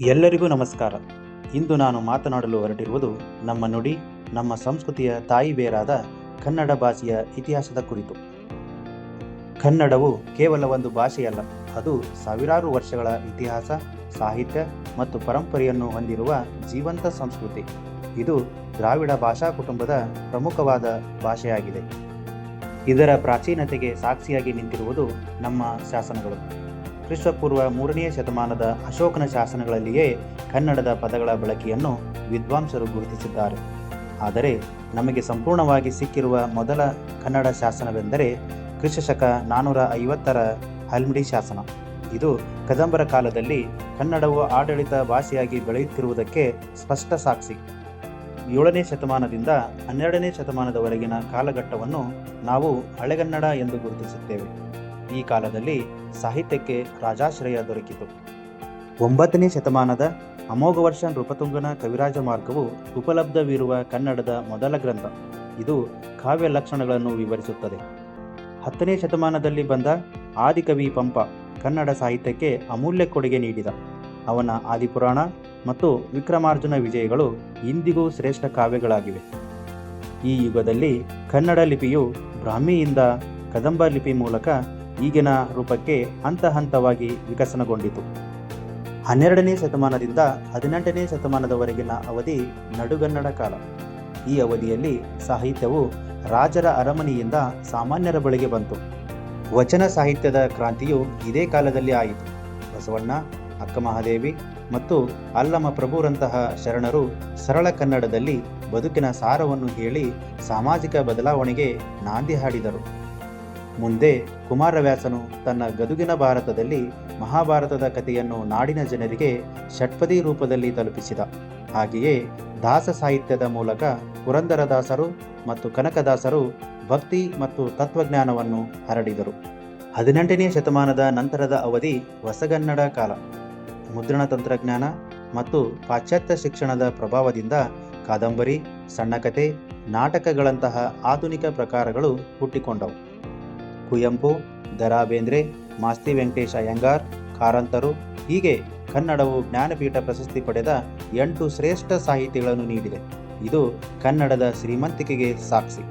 ಎಲ್ಲರಿಗೂ ನಮಸ್ಕಾರ. ಇಂದು ನಾನು ಮಾತನಾಡಲು ಹೊರಟಿರುವುದು ನಮ್ಮ ನುಡಿ, ನಮ್ಮ ಸಂಸ್ಕೃತಿಯ ತಾಯಿ ಬೇರಾದ ಕನ್ನಡ ಭಾಷೆಯ ಇತಿಹಾಸದ ಕುರಿತು. ಕನ್ನಡವು ಕೇವಲ ಒಂದು ಭಾಷೆಯಲ್ಲ, ಅದು ಸಾವಿರಾರು ವರ್ಷಗಳ ಇತಿಹಾಸ, ಸಾಹಿತ್ಯ ಮತ್ತು ಪರಂಪರೆಯನ್ನು ಹೊಂದಿರುವ ಜೀವಂತ ಸಂಸ್ಕೃತಿ. ಇದು ದ್ರಾವಿಡ ಭಾಷಾ ಕುಟುಂಬದ ಪ್ರಮುಖವಾದ ಭಾಷೆಯಾಗಿದೆ. ಇದರ ಪ್ರಾಚೀನತೆಗೆ ಸಾಕ್ಷಿಯಾಗಿ ನಿಂತಿರುವುದು ನಮ್ಮ ಶಾಸನಗಳು. ಕ್ರಿಸ್ತಪೂರ್ವ ಮೂರನೆಯ ಶತಮಾನದ ಅಶೋಕನ ಶಾಸನಗಳಲ್ಲಿಯೇ ಕನ್ನಡದ ಪದಗಳ ಬಳಕೆಯನ್ನು ವಿದ್ವಾಂಸರು ಗುರುತಿಸಿದ್ದಾರೆ. ಆದರೆ ನಮಗೆ ಸಂಪೂರ್ಣವಾಗಿ ಸಿಕ್ಕಿರುವ ಮೊದಲ ಕನ್ನಡ ಶಾಸನವೆಂದರೆ ಕ್ರಿಸ್ತಶಕ ನಾನ್ನೂರ ಐವತ್ತರ ಹಲ್ಮಿಡಿ ಶಾಸನ. ಇದು ಕದಂಬರ ಕಾಲದಲ್ಲಿ ಕನ್ನಡವು ಆಡಳಿತ ಭಾಷೆಯಾಗಿ ಬೆಳೆಯುತ್ತಿರುವುದಕ್ಕೆ ಸ್ಪಷ್ಟ ಸಾಕ್ಷಿ. ಏಳನೇ ಶತಮಾನದಿಂದ ಹನ್ನೆರಡನೇ ಶತಮಾನದವರೆಗಿನ ಕಾಲಘಟ್ಟವನ್ನು ನಾವು ಹಳೆಗನ್ನಡ ಎಂದು ಗುರುತಿಸುತ್ತೇವೆ. ಈ ಕಾಲದಲ್ಲಿ ಸಾಹಿತ್ಯಕ್ಕೆ ರಾಜಾಶ್ರಯ ದೊರಕಿತು. ಒಂಬತ್ತನೇ ಶತಮಾನದ ಅಮೋಘವರ್ಷ ನೃಪತುಂಗನ ಕವಿರಾಜ ಮಾರ್ಗವು ಉಪಲಬ್ಧವಿರುವ ಕನ್ನಡದ ಮೊದಲ ಗ್ರಂಥ. ಇದು ಕಾವ್ಯ ಲಕ್ಷಣಗಳನ್ನು ವಿವರಿಸುತ್ತದೆ. ಹತ್ತನೇ ಶತಮಾನದಲ್ಲಿ ಬಂದ ಆದಿಕವಿ ಪಂಪ ಕನ್ನಡ ಸಾಹಿತ್ಯಕ್ಕೆ ಅಮೂಲ್ಯ ಕೊಡುಗೆ ನೀಡಿದ. ಅವನ ಆದಿಪುರಾಣ ಮತ್ತು ವಿಕ್ರಮಾರ್ಜುನ ವಿಜಯಗಳು ಇಂದಿಗೂ ಶ್ರೇಷ್ಠ ಕಾವ್ಯಗಳಾಗಿವೆ. ಈ ಯುಗದಲ್ಲಿ ಕನ್ನಡ ಲಿಪಿಯು ಬ್ರಾಹ್ಮಿಯಿಂದ ಕದಂಬ ಲಿಪಿ ಮೂಲಕ ಈಗಿನ ರೂಪಕ್ಕೆ ಹಂತ ಹಂತವಾಗಿ ವಿಕಸನಗೊಂಡಿತು. ಹನ್ನೆರಡನೇ ಶತಮಾನದಿಂದ ಹದಿನೆಂಟನೇ ಶತಮಾನದವರೆಗಿನ ಅವಧಿ ನಡುಗನ್ನಡ ಕಾಲ. ಈ ಅವಧಿಯಲ್ಲಿ ಸಾಹಿತ್ಯವು ರಾಜರ ಅರಮನೆಯಿಂದ ಸಾಮಾನ್ಯರ ಬಳಿಗೆ ಬಂತು. ವಚನ ಸಾಹಿತ್ಯದ ಕ್ರಾಂತಿಯು ಇದೇ ಕಾಲದಲ್ಲಿ ಆಯಿತು. ಬಸವಣ್ಣ, ಅಕ್ಕಮಹಾದೇವಿ ಮತ್ತು ಅಲ್ಲಮ ಪ್ರಭುರಂತಹ ಶರಣರು ಸರಳ ಕನ್ನಡದಲ್ಲಿ ಬದುಕಿನ ಸಾರವನ್ನು ಹೇಳಿ ಸಾಮಾಜಿಕ ಬದಲಾವಣೆಗೆ ನಾಂದಿ ಹಾಡಿದರು. ಮುಂದೆ ಕುಮಾರವ್ಯಾಸನು ತನ್ನ ಗದುಗಿನ ಭಾರತದಲ್ಲಿ ಮಹಾಭಾರತದ ಕಥೆಯನ್ನು ನಾಡಿನ ಜನರಿಗೆ ಷಟ್ಪದಿ ರೂಪದಲ್ಲಿ ತಲುಪಿಸಿದ. ಹಾಗೆಯೇ ದಾಸ ಸಾಹಿತ್ಯದ ಮೂಲಕ ಪುರಂದರದಾಸರು ಮತ್ತು ಕನಕದಾಸರು ಭಕ್ತಿ ಮತ್ತು ತತ್ವಜ್ಞಾನವನ್ನು ಹರಡಿದರು. ಹದಿನೆಂಟನೇ ಶತಮಾನದ ನಂತರದ ಅವಧಿ ಹೊಸಗನ್ನಡ ಕಾಲ. ಮುದ್ರಣ ತಂತ್ರಜ್ಞಾನ ಮತ್ತು ಪಾಶ್ಚಾತ್ಯ ಶಿಕ್ಷಣದ ಪ್ರಭಾವದಿಂದ ಕಾದಂಬರಿ ಸಣ್ಣಕತೆ ನಾಟಕಗಳಂತಹ ಆಧುನಿಕ ಪ್ರಕಾರಗಳು ಹುಟ್ಟಿಕೊಂಡವು. ಕುವೆಂಪು ದರಾ ಬೇಂದ್ರೆ ಮಾಸ್ತಿ ವೆಂಕಟೇಶ ಅಯ್ಯಂಗಾರ್ ಕಾರಂತರು, ಹೀಗೆ ಕನ್ನಡವು ಜ್ಞಾನಪೀಠ ಪ್ರಶಸ್ತಿ ಪಡೆದ ಎಂಟು ಶ್ರೇಷ್ಠ ಸಾಹಿತಿಗಳನ್ನು ನೀಡಿದೆ. ಇದು ಕನ್ನಡದ ಶ್ರೀಮಂತಿಕೆಗೆ ಸಾಕ್ಷಿ.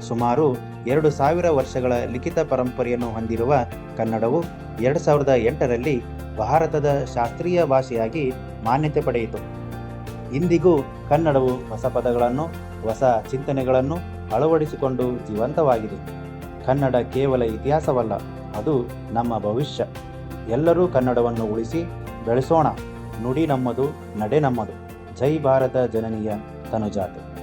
ಸುಮಾರು ಎರಡು ಸಾವಿರ ವರ್ಷಗಳ ಲಿಖಿತ ಪರಂಪರೆಯನ್ನು ಹೊಂದಿರುವ ಕನ್ನಡವು ಎರಡು ಸಾವಿರದ ಎಂಟರಲ್ಲಿ ಭಾರತದ ಶಾಸ್ತ್ರೀಯ ಭಾಷೆಯಾಗಿ ಮಾನ್ಯತೆ ಪಡೆಯಿತು. ಇಂದಿಗೂ ಕನ್ನಡವು ಹೊಸ ಪದಗಳನ್ನು, ಹೊಸ ಚಿಂತನೆಗಳನ್ನು ಅಳವಡಿಸಿಕೊಂಡು ಜೀವಂತವಾಗಿದೆ. ಕನ್ನಡ ಕೇವಲ ಇತಿಹಾಸವಲ್ಲ, ಅದು ನಮ್ಮ ಭವಿಷ್ಯ. ಎಲ್ಲರೂ ಕನ್ನಡವನ್ನು ಉಳಿಸಿ ಬೆಳೆಸೋಣ. ನುಡಿ ನಮ್ಮದು, ನಡೆ ನಮ್ಮದು. ಜೈ ಭಾರತ ಜನನೀಯ ತನುಜಾತೆ.